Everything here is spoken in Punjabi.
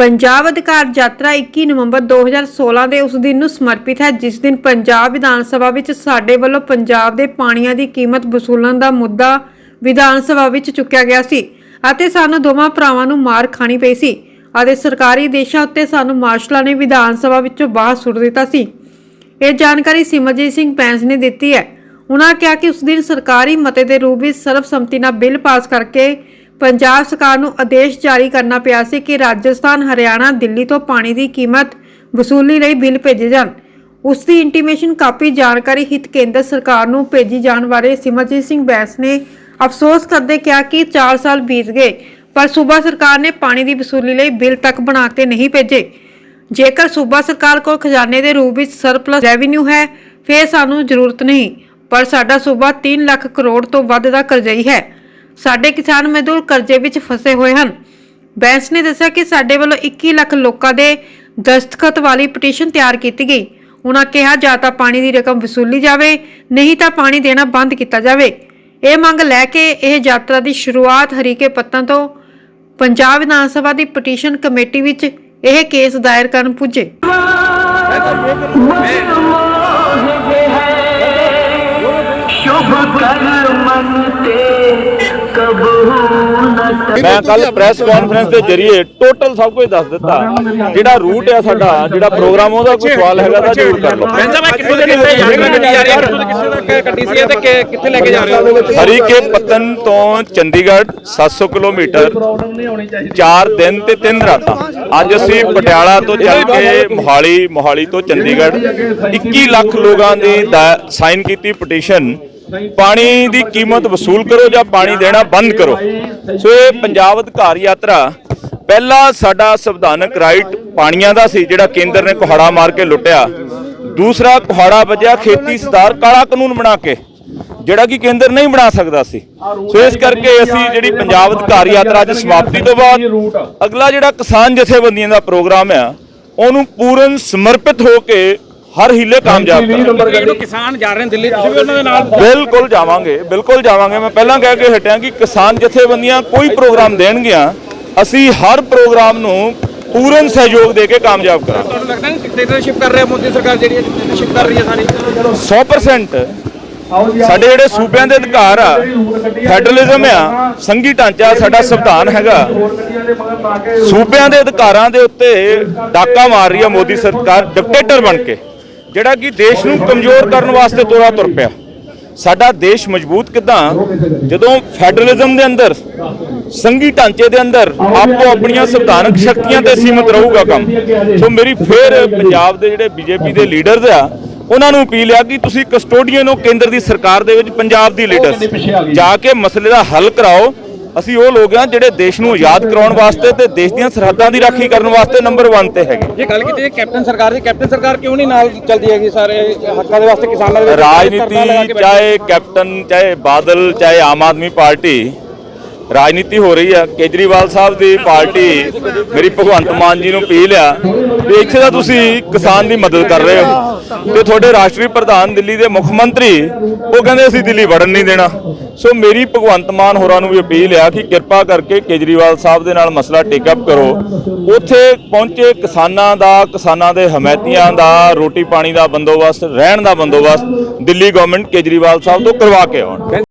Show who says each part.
Speaker 1: ਪੰਜਾਬ ਅਧਿਕਾਰ ਯਾਤਰਾ 21 ਨਵੰਬਰ 2016 ਦੇ ਉਸ ਦਿਨ ਨੂੰ ਸਮਰਪਿਤ ਹੈ, ਜਿਸ ਦਿਨ ਪੰਜਾਬ ਵਿਧਾਨ ਸਭਾ ਵਿੱਚ ਸਾਡੇ ਵੱਲੋਂ ਪੰਜਾਬ ਦੇ ਪਾਣੀਆਂ ਦੀ ਕੀਮਤ ਵਸੂਲਣ ਦਾ ਮੁੱਦਾ ਵਿਧਾਨ ਸਭਾ ਵਿੱਚ ਚੁੱਕਿਆ ਗਿਆ ਸੀ ਅਤੇ ਸਾਨੂੰ ਦੋਵਾਂ ਭਰਾਵਾਂ ਨੂੰ ਮਾਰ ਖਾਣੀ ਪਈ ਸੀ ਅਤੇ ਸਰਕਾਰੀ ਦੇਸ਼ਾਂ ਉੱਤੇ ਸਾਨੂੰ ਮਾਰਸ਼ਲਾਂ ਨੇ ਵਿਧਾਨ ਸਭਾ ਵਿੱਚੋਂ ਬਾਹਰ ਸੁੱਟ ਦਿੱਤਾ ਸੀ। ਇਹ ਜਾਣਕਾਰੀ ਸਿਮਰਜੀਤ ਸਿੰਘ ਪੈਂਸ ਨੇ ਦਿੱਤੀ ਹੈ। ਉਹਨਾਂ ਕਿਹਾ ਕਿ ਉਸ ਦਿਨ ਸਰਕਾਰੀ ਮਤੇ ਦੇ ਰੂਪ ਵਿੱਚ ਸਰਬਸੰਮਤੀ ਨਾਲ ਬਿੱਲ ਪਾਸ ਕਰਕੇ ਪੰਜਾਬ ਸਰਕਾਰ ਨੂੰ ਆਦੇਸ਼ ਜਾਰੀ ਕਰਨਾ ਪਿਆ ਸੀ ਕਿ ਰਾਜਸਥਾਨ, ਹਰਿਆਣਾ, ਦਿੱਲੀ ਤੋਂ ਪਾਣੀ ਦੀ ਕੀਮਤ ਵਸੂਲੀ ਲਈ ਬਿੱਲ ਭੇਜੇ ਜਾਣ। ਉਸ ਦੀ ਇੰਟੀਮੇਸ਼ਨ ਕਾਪੀ ਜਾਣਕਾਰੀ ਹਿੱਤ ਕੇਂਦਰ ਸਰਕਾਰ ਨੂੰ ਭੇਜੀ ਜਾਣ ਬਾਰੇ ਸਿਮਰਜੀਤ ਸਿੰਘ ਬੈਂਸ ਨੇ ਅਫਸੋਸ ਕਰਦੇ ਕਿਹਾ ਕਿ 4 ਸਾਲ ਬੀਤ ਗਏ, ਪਰ ਸੂਬਾ ਸਰਕਾਰ ਨੇ ਪਾਣੀ ਦੀ ਵਸੂਲੀ ਲਈ ਬਿੱਲ ਤੱਕ ਬਣਾ ਕੇ ਨਹੀਂ ਭੇਜੇ। ਜੇਕਰ ਸੂਬਾ ਸਰਕਾਰ ਕੋਲ ਖਜ਼ਾਨੇ ਦੇ ਰੂਪ ਵਿੱਚ ਸਰਪਲਸ ਰੈਵਨਿਊ ਹੈ, ਫਿਰ ਸਾਨੂੰ ਜ਼ਰੂਰਤ ਨਹੀਂ, ਪਰ ਸਾਡਾ ਸੂਬਾ 3 ਲੱਖ ਕਰੋੜ ਤੋਂ ਵੱਧ ਦਾ ਕਰਜ਼ਈ ਹੈ। ਸਾਡੇ ਕਿਸਾਨ ਮਜ਼ਦੂਰ ਕਰਜ਼ੇ ਵਿੱਚ ਫਸੇ ਹੋਏ ਹਨ। ਬੈਂਸ ਨੇ ਦੱਸਿਆ ਕਿ ਸਾਡੇ ਵੱਲੋਂ 21 ਲੱਖ ਲੋਕਾਂ ਦੇ ਦਸਤਖਤ ਵਾਲੀ ਪਟੀਸ਼ਨ ਤਿਆਰ ਕੀਤੀ ਗਈ। ਉਹਨਾਂ ਕਿਹਾ, ਜਾਂ ਤਾਂ ਪਾਣੀ ਦੀ ਰਕਮ ਵਸੂਲੀ ਜਾਵੇ, ਨਹੀਂ ਤਾਂ ਪਾਣੀ ਦੇਣਾ ਬੰਦ ਕੀਤਾ ਜਾਵੇ। ਇਹ ਮੰਗ ਲੈ ਕੇ ਇਹ ਯਾਤਰਾ ਦੀ ਸ਼ੁਰੂਆਤ ਹਰੀਕੇ ਪੱਤਾਂ ਤੋਂ ਪੰਜਾਬ ਵਿਧਾਨ ਸਭਾ ਦੀ ਪਟੀਸ਼ਨ ਕਮੇਟੀ ਵਿੱਚ ਇਹ ਕੇਸ ਦਾਇਰ ਕਰਨ ਪੁੱਜੇ।
Speaker 2: ਮੈਂ ਕੱਲ ਪ੍ਰੈਸ ਕਾਨਫਰੰਸ ਦੇ ਜ਼ਰੀਏ ਟੋਟਲ ਸਭ ਕੁਝ ਦੱਸ ਦਿੱਤਾ। ਜਿਹੜਾ ਰੂਟ ਹੈ ਸਾਡਾ ਜਿਹੜਾ ਪ੍ਰੋਗਰਾਮ ਉਹਦਾ ਕੋਈ ਸਵਾਲ ਹੈਗਾ ਤਾਂ ਜ਼ਰੂਰ ਕਰ ਲਓ।
Speaker 3: ਕਹਿੰਦਾ ਮੈਂ ਕਿੱਥੇ ਦੇ ਕਿੱਥੇ ਯਾਤਰਾ ਕੱਢੀ ਜਾ ਰਹੀ ਹੈ ਕਿੱਥੋਂ ਕੱਢੀ ਸੀ ਤੇ ਕਿ- ਕਿੱਥੇ ਲੈ ਕੇ ਜਾ ਰਹੇ ਹੋ?
Speaker 2: ਹਰੀਕੇ ਪਤਨ ਤੋਂ ਚੰਡੀਗੜ੍ਹ 700 ਕਿਲੋਮੀਟਰ 4 ਦਿਨ ਤੇ 3 ਰਾਤਾਂ। ਅੱਜ ਅਸੀਂ ਪਟਿਆਲਾ ਤੋਂ ਚੱਲ ਕੇ ਮੋਹਾਲੀ ਮੋਹਾਲੀ ਤੋਂ ਚੰਡੀਗੜ੍ਹ 21 ਲੱਖ ਲੋਕਾਂ ਦੀ ਸਾਈਨ ਕੀਤੀ ਪਟੀਸ਼ਨ ਪਾਣੀ ਦੀ ਕੀਮਤ ਵਸੂਲ ਕਰੋ ਜਾਂ ਪਾਣੀ ਦੇਣਾ ਬੰਦ ਕਰੋ। ਸੋ ਇਹ ਪੰਜਾਬ ਅਧਿਕਾਰ ਯਾਤਰਾ ਪਹਿਲਾ ਸਾਡਾ ਸੰਵਿਧਾਨਕ ਰਾਈਟ ਪਾਣੀਆਂ ਦਾ ਸੀ, ਜਿਹੜਾ ਕੇਂਦਰ ਨੇ ਕੁਹਾੜਾ ਮਾਰ ਕੇ ਲੁੱਟਿਆ। ਦੂਸਰਾ ਕੁਹਾੜਾ ਵੱਜਿਆ ਖੇਤੀ ਸੁਧਾਰ ਕਾਲਾ ਕਾਨੂੰਨ ਬਣਾ ਕੇ, ਜਿਹੜਾ ਕਿ ਕੇਂਦਰ ਨਹੀਂ ਬਣਾ ਸਕਦਾ ਸੀ। ਸੋ ਇਸ ਕਰਕੇ ਅਸੀਂ ਜਿਹੜੀ ਪੰਜਾਬ ਅਧਿਕਾਰ ਯਾਤਰਾ ਅੱਜ ਸਮਾਪਤੀ ਤੋਂ ਬਾਅਦ, ਅਗਲਾ ਜਿਹੜਾ ਕਿਸਾਨ ਜਥੇਬੰਦੀਆਂ ਦਾ ਪ੍ਰੋਗਰਾਮ ਆ, ਉਹਨੂੰ ਪੂਰਨ ਸਮਰਪਿਤ ਹੋ ਕੇ ਹਰ ਹੀਲੇ ਕਾਮਯਾਬ ਕਰਾਂਗੇ।
Speaker 3: ਇਹਨੂੰ ਕਿਸਾਨ ਜਾ ਰਹੇ ਨੇ ਦਿੱਲੀ ਤੁਸੀਂ ਵੀ ਉਹਨਾਂ ਦੇ ਨਾਲ?
Speaker 2: ਬਿਲਕੁਲ ਜਾਵਾਂਗੇ ਬਿਲਕੁਲ ਜਾਵਾਂਗੇ। ਮੈਂ ਪਹਿਲਾਂ ਕਹਿ ਕੇ ਹਟਿਆ ਕਿ ਕਿਸਾਨ ਜਥੇਬੰਦੀਆਂ ਕੋਈ ਪ੍ਰੋਗਰਾਮ ਦੇਣਗੀਆਂ ਅਸੀਂ ਹਰ ਪ੍ਰੋਗਰਾਮ ਨੂੰ ਪੂਰਨ ਸਹਿਯੋਗ ਦੇ ਕੇ ਕਾਮਯਾਬ ਕਰਾਂਗੇ।
Speaker 3: ਤੁਹਾਨੂੰ ਲੱਗਦਾ ਨਹੀਂ ਡਿਕਟੇਟਰਸ਼ਿਪ ਕਰ ਰਿਹਾ ਮੋਦੀ ਸਰਕਾਰ ਜਿਹੜੀ ਹੈ ਡਿਕਟੇਟਰਸ਼ਿਪ ਕਰ ਰਹੀ ਹੈ ਸਾਰੀ?
Speaker 2: 100% ਸਾਡੇ ਜਿਹੜੇ ਸੂਬਿਆਂ ਦੇ ਅਧਿਕਾਰ ਆ ਫੈਡਰਲਿਜ਼ਮ ਆ ਸੰਘੀ ਢਾਂਚਾ ਸਾਡਾ ਸੰਵਿਧਾਨ ਹੈਗਾ। ਸੂਬਿਆਂ ਦੇ ਅਧਿਕਾਰਾਂ ਦੇ ਉੱਤੇ ਡਾਕਾ ਮਾਰ ਰਹੀ ਆ ਮੋਦੀ ਸਰਕਾਰ ਡਿਕਟੇਟਰ ਬਣ ਕੇ। ਜਿਹੜਾ ਕਿ ਦੇਸ਼ ਨੂੰ ਕਮਜ਼ੋਰ ਕਰਨ ਵਾਸਤੇ ਤੋਰਾ ਤੁਰ ਪਿਆ। ਸਾਡਾ ਦੇਸ਼ ਮਜ਼ਬੂਤ ਕਿਦਾਂ? ਜਦੋਂ ਫੈਡਰਲਿਜ਼ਮ ਦੇ ਅੰਦਰ ਸੰਘੀ ਢਾਂਚੇ ਦੇ ਅੰਦਰ ਆਪੋ ਆਪਣੀਆਂ ਸੰਵਿਧਾਨਕ ਸ਼ਕਤੀਆਂ ਤੇ ਸੀਮਤ ਰਹੂਗਾ ਕੰਮ ਸੋ ਮੇਰੀ ਫੇਰ ਪੰਜਾਬ ਦੇ ਜਿਹੜੇ ਬੀਜੇਪੀ ਦੇ ਲੀਡਰਸ ਆ ਉਹਨਾਂ ਨੂੰ ਅਪੀਲ ਆ ਕਿ ਤੁਸੀਂ ਕਸਟੋਡੀਅਨ ਹੋ ਕੇਂਦਰ ਦੀ ਸਰਕਾਰ ਦੇ ਵਿੱਚ ਪੰਜਾਬ ਦੀ ਲੀਡਰਸ ਜਾ ਕੇ ਮਸਲੇ ਦਾ ਹੱਲ ਕਰਾਓ ਅਸੀਂ ਉਹ ਲੋਕ ਆ ਜਿਹੜੇ ਦੇਸ਼ ਨੂੰ ਆਜ਼ਾਦ ਕਰਾਉਣ ਵਾਸਤੇ ਤੇ ਦੇਸ਼ ਦੀਆਂ ਸਰਹੱਦਾਂ ਦੀ ਰਾਖੀ ਕਰਨ ਵਾਸਤੇ ਨੰਬਰ 1 ਤੇ ਹੈਗੇ
Speaker 3: ਜੇ ਗੱਲ ਕੀਤੀ ਕੈਪਟਨ ਸਰਕਾਰ ਦੀ ਕੈਪਟਨ ਸਰਕਾਰ ਕਿਉਂ ਨਹੀਂ ਨਾਲ ਚੱਲਦੀ ਹੈਗੀ ਸਾਰੇ ਹੱਕਾਂ ਦੇ ਵਾਸਤੇ ਕਿਸਾਨਾਂ ਦੇ
Speaker 2: ਰਾਜਨੀਤੀ। ਚਾਹੇ ਕੈਪਟਨ ਚਾਹੇ ਬਾਦਲ ਚਾਹੇ ਆਮ ਆਦਮੀ ਪਾਰਟੀ ਰਾਜਨੀਤੀ ਹੋ ਰਹੀ ਆ। ਕੇਜਰੀਵਾਲ ਸਾਹਿਬ ਦੀ ਪਾਰਟੀ ਮੇਰੀ ਭਗਵੰਤ ਮਾਨ ਜੀ ਨੂੰ ਅਪੀਲ ਆ ਵੀ ਇੱਥੇ ਤਾਂ ਤੁਸੀਂ ਕਿਸਾਨ ਦੀ ਮਦਦ ਕਰ ਰਹੇ ਹੋ। ਤੇ ਤੁਹਾਡੇ ਰਾਸ਼ਟਰੀ ਪ੍ਰਧਾਨ ਦਿੱਲੀ ਦੇ ਮੁੱਖ ਮੰਤਰੀ, ਉਹ ਕਹਿੰਦੇ ਅਸੀਂ ਦਿੱਲੀ ਵੜਨ ਨਹੀਂ ਦੇਣਾ। ਸੋ ਮੇਰੀ ਭਗਵੰਤ ਮਾਨ ਹੋਰਾਂ ਨੂੰ ਵੀ ਅਪੀਲ ਆ ਕਿ ਕਿਰਪਾ ਕਰਕੇ ਕੇਜਰੀਵਾਲ ਸਾਹਿਬ ਦੇ ਨਾਲ ਮਸਲਾ ਟੇਕ ਅਪ ਕਰੋ। ਉੱਥੇ ਪਹੁੰਚੇ ਕਿਸਾਨਾਂ ਦਾ, ਕਿਸਾਨਾਂ ਦੇ ਹਮਾਇਤੀਆਂ ਦਾ, ਰੋਟੀ ਪਾਣੀ ਦਾ ਬੰਦੋਬਸਤ, ਰਹਿਣ ਦਾ ਬੰਦੋਬਸਤ ਦਿੱਲੀ ਗਵਰਨਮੈਂਟ ਕੇਜਰੀਵਾਲ ਸਾਹਿਬ ਤੋਂ ਕਰਵਾ ਕੇ ਆਉਣ।